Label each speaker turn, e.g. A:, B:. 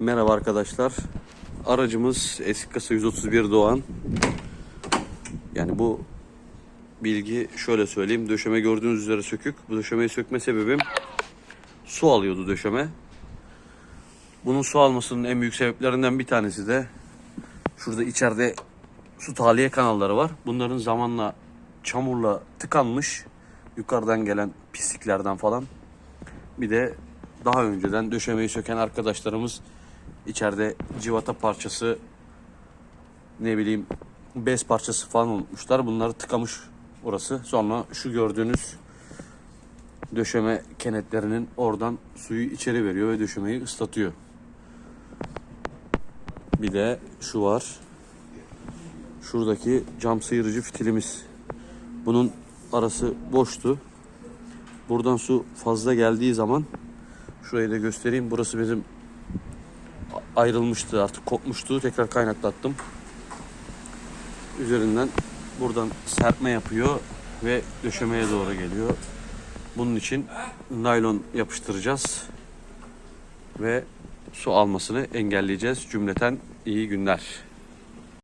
A: Merhaba arkadaşlar. Aracımız eski kasa 131 Doğan. Yani bu bilgi şöyle söyleyeyim. Döşeme gördüğünüz üzere sökük. Bu döşemeyi sökme sebebim su alıyordu döşeme. Bunun su almasının en büyük sebeplerinden bir tanesi de şurada içeride su tahliye kanalları var. Bunların zamanla çamurla tıkanmış. Yukarıdan gelen pisliklerden falan. Bir de daha önceden döşemeyi söken arkadaşlarımız içeride civata parçası ne bileyim bez parçası falan unutmuşlar. Bunları tıkamış orası. Sonra şu gördüğünüz döşeme kenetlerinin oradan suyu içeri veriyor ve döşemeyi ıslatıyor. Bir de şu var. Şuradaki cam sıyırıcı fitilimiz. Bunun arası boştu. Buradan su fazla geldiği zaman şurayı da göstereyim. Burası bizim ayrılmıştı artık kopmuştu. Tekrar kaynaklattım. Üzerinden buradan serpme yapıyor ve döşemeye doğru geliyor. Bunun için naylon yapıştıracağız ve su almasını engelleyeceğiz. Cümleten iyi günler.